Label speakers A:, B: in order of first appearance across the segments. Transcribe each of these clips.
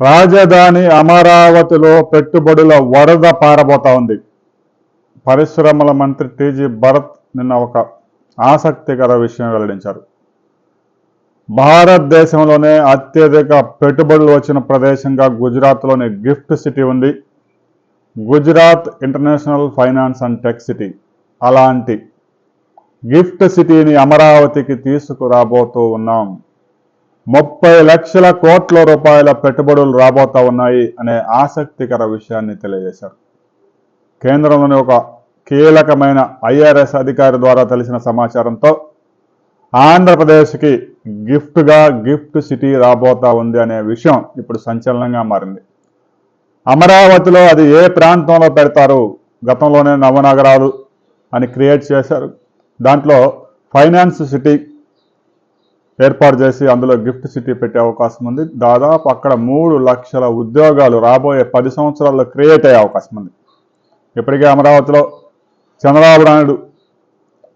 A: రాజధాని అమరావతిలో పెట్టుబడుల వరద పారబోతా ఉంది. పరిశ్రమల మంత్రి టీజీ భరత్ నిన్న ఒక ఆసక్తికర విషయం వెల్లడించారు. భారతదేశంలోనే అత్యధిక పెట్టుబడులు వచ్చిన ప్రదేశంగా గుజరాత్లోని గిఫ్ట్ సిటీ ఉంది. Gujarat international finance and tech city అలాంటి గిఫ్ట్ సిటీని అమరావతికి తీసుకురాబోతూ ఉన్నాం. ముప్పై లక్షల కోట్ల రూపాయల పెట్టుబడులు రాబోతా ఉన్నాయి అనే ఆసక్తికర విషయాన్ని తెలియజేశారు. కేంద్రంలోని ఒక కీలకమైన ఐఆర్ఎస్ అధికారి ద్వారా తెలిసిన సమాచారంతో ఆంధ్రప్రదేశ్కి గిఫ్ట్గా గిఫ్ట్ సిటీ రాబోతా ఉంది అనే విషయం ఇప్పుడు సంచలనంగా మారింది. అమరావతిలో అది ఏ ప్రాంతంలో పెడతారు గతంలోనే నవనగరాలు అని క్రియేట్ చేశారు. దాంట్లో ఫైనాన్స్ సిటీ ఏర్పాటు చేసి అందులో గిఫ్ట్ సిటీ పెట్టే అవకాశం ఉంది. దాదాపు అక్కడ మూడు లక్షల ఉద్యోగాలు రాబోయే పది సంవత్సరాల్లో క్రియేట్ అయ్యే అవకాశం ఉంది. ఇప్పటికే అమరావతిలో చంద్రబాబు నాయుడు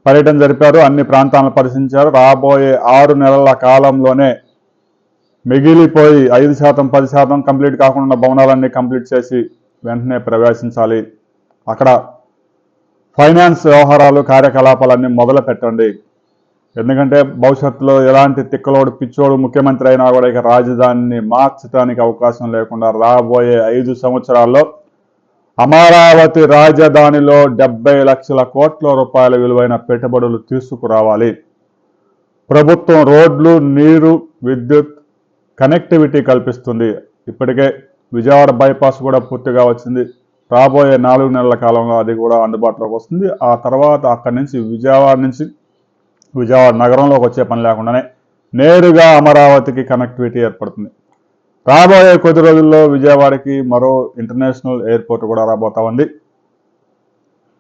A: పర్యటన జరిపారు అన్ని ప్రాంతాలను పరిశీలించారు. రాబోయే ఆరు నెలల కాలంలోనే మిగిలిపోయి ఐదు శాతం పది శాతం కంప్లీట్ కాకుండా భవనాలన్నీ కంప్లీట్ చేసి వెంటనే ప్రవేశించాలి. అక్కడ ఫైనాన్స్ వ్యవహారాలు కార్యకలాపాలన్నీ మొదలు పెట్టండి ఎందుకంటే భవిష్యత్తులో ఎలాంటి తిక్కలోడు పిచ్చోడు ముఖ్యమంత్రి అయినా కూడా ఇక రాజధానిని మార్చడానికి అవకాశం లేకుండా రాబోయే ఐదు సంవత్సరాల్లో అమరావతి రాజధానిలో డెబ్బై లక్షల కోట్ల రూపాయల విలువైన పెట్టుబడులు తీసుకురావాలి. ప్రభుత్వం రోడ్లు నీరు విద్యుత్ కనెక్టివిటీ కల్పిస్తుంది. ఇప్పటికే విజయవాడ బైపాస్ కూడా పూర్తిగా వచ్చింది. రాబోయే నాలుగు నెలల కాలంలో అది కూడా అందుబాటులోకి వస్తుంది. ఆ తర్వాత అక్కడి నుంచి విజయవాడ నుంచి విజయవాడ నగరంలోకి వచ్చే పని లేకుండానే నేరుగా అమరావతికి కనెక్టివిటీ ఏర్పడుతుంది. రాబోయే కొద్ది రోజుల్లో విజయవాడకి మరో ఇంటర్నేషనల్ ఎయిర్పోర్ట్ కూడా రాబోతా ఉంది.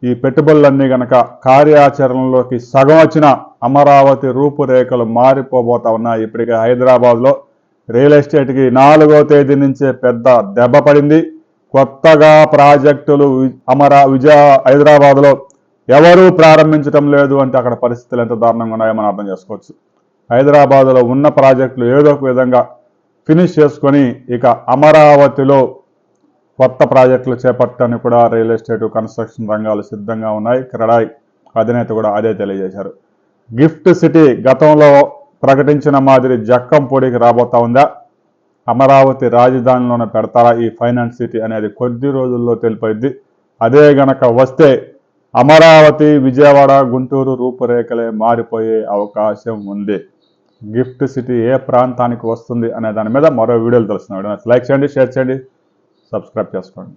A: ఈ పెట్టుబడులన్నీ గనక కార్యాచరణలోకి సగం వచ్చిన అమరావతి రూపురేఖలు మారిపోబోతా ఉన్నాయి. ఇప్పటికే హైదరాబాద్లో రియల్ ఎస్టేట్కి నాలుగో తేదీ నుంచే పెద్ద దెబ్బ పడింది. కొత్తగా ప్రాజెక్టులు అమరా విజయ హైదరాబాద్లో ఎవరూ ప్రారంభించడం లేదు అంటే అక్కడ పరిస్థితులు ఎంత దారుణంగా ఉన్నాయో మనం అర్థం చేసుకోవచ్చు. హైదరాబాద్లో ఉన్న ప్రాజెక్టులు ఏదో ఒక విధంగా ఫినిష్ చేసుకొని ఇక అమరావతిలో కొత్త ప్రాజెక్టులు చేపట్టడానికి కూడా రియల్ ఎస్టేట్ కన్స్ట్రక్షన్ రంగాలు సిద్ధంగా ఉన్నాయి. క్రెడాయ్ అధినేత కూడా అదే తెలియజేశారు. గిఫ్ట్ సిటీ గతంలో ప్రకటించిన మాదిరి జక్కంపూడికి రాబోతా ఉందా? అమరావతి రాజధానిలోనే పెడతారా ఈ ఫైనాన్స్ సిటీ అనేది కొద్ది రోజుల్లో తెలిపైద్ది. అదే గనక వస్తే అమరావతి విజయవాడ గుంటూరు రూపురేఖలే మారిపోయే అవకాశం ఉంది. గిఫ్ట్ సిటీ ఏ ప్రాంతానికి వస్తుంది అనే దాని మీద మరో వీడియోలు తెలుస్తున్నాడు లైక్ చేయండి షేర్ చేయండి సబ్స్క్రైబ్ చేసుకోండి.